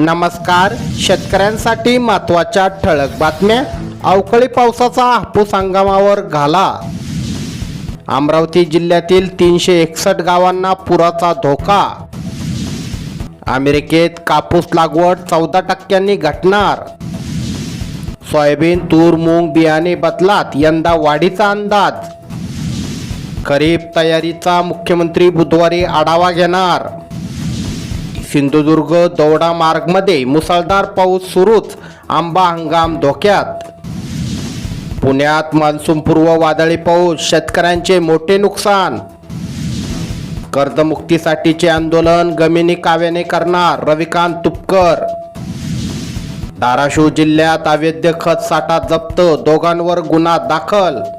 नमस्कार. शेतकऱ्यांसाठी महत्त्वाच्या ठळक बातम्या. अवकाळी पावसाचा हापूस हंगामावर घाला. अमरावती जिल्ह्यातील तीनशे एकसष्ट गावांना पुराचा धोका. अमेरिकेत कापूस लागवड चौदा टक्क्यांनी घटणार. सोयाबीन तूर मूग बियाणे बदलात यंदा वाढीचा अंदाज. खरीप तयारीचा मुख्यमंत्री बुधवारी आढावा घेणार. सिंधुदुर्ग दौडा मार्गमध्ये मुसळधार पाऊस सुरूच आंबा हंगाम धोक्यात. पुण्यात मान्सूनपूर्व वादळी पाऊस शेतकऱ्यांचे मोठे नुकसान. कर्जमुक्तीसाठीचे आंदोलन गमिनी काव्याने करणार रविकांत तुपकर. धाराशिव जिल्ह्यात अवैध खत साठा जप्त दोघांवर गुन्हा दाखल.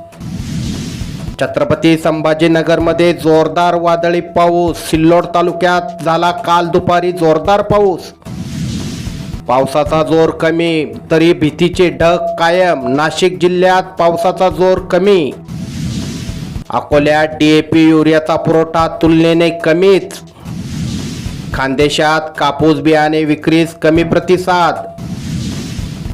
छत्रपती संभाजीनगरमध्ये जोरदार वादळी पाऊस. सिल्लोड तालुक्यात झाला काल दुपारी जोरदार पाऊस. पावसाचा जोर कमी तरी भीतीचे ढग कायम. नाशिक जिल्ह्यात पावसाचा जोर कमी. अकोल्यात डीएपी युरियाचा पुरवठा तुलनेने कमीच. खानदेशात कापूस बियाणे विक्रीस कमी प्रतिसाद.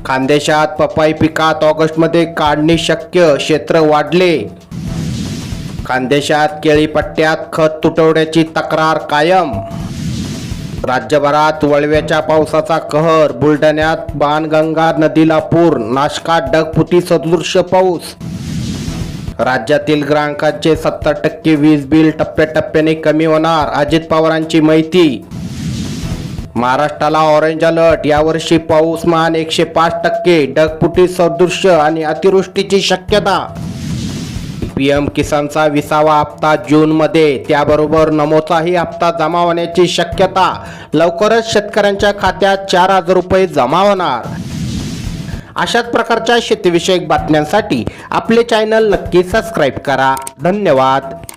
खानदेशात पपाई पिकात ऑगस्टमध्ये काढणी शक्य क्षेत्र वाढले. खानदेशात केळीपट्ट्यात खत तुटवण्याची तक्रार कायम. राज्यभरात वळव्याच्या पावसाचा कहर बुलढाण्यात बाणगंगा नदीला पूर नाशकात ढगफुटी सदृश्य पाऊस. राज्यातील ग्राहकांचे सत्तर टक्के वीज बिल टप्प्याटप्प्याने कमी होणार अजित पवारांची माहिती. महाराष्ट्राला ऑरेंज अलर्ट यावर्षी पाऊसमान एकशे पाच टक्के ढगफुटी सदृश्य आणि अतिवृष्टीची शक्यता. पी एम किसानचा विसावा हप्ता जूनमध्ये. त्याबरोबर नमोचाही हप्ता जमा होण्याची शक्यता. लवकरच शेतकऱ्यांच्या खात्यात चार हजार रुपये जमा होणार. अशाच प्रकारच्या शेतीविषयक बातम्यांसाठी आपले चॅनल नक्की सबस्क्राईब करा. धन्यवाद.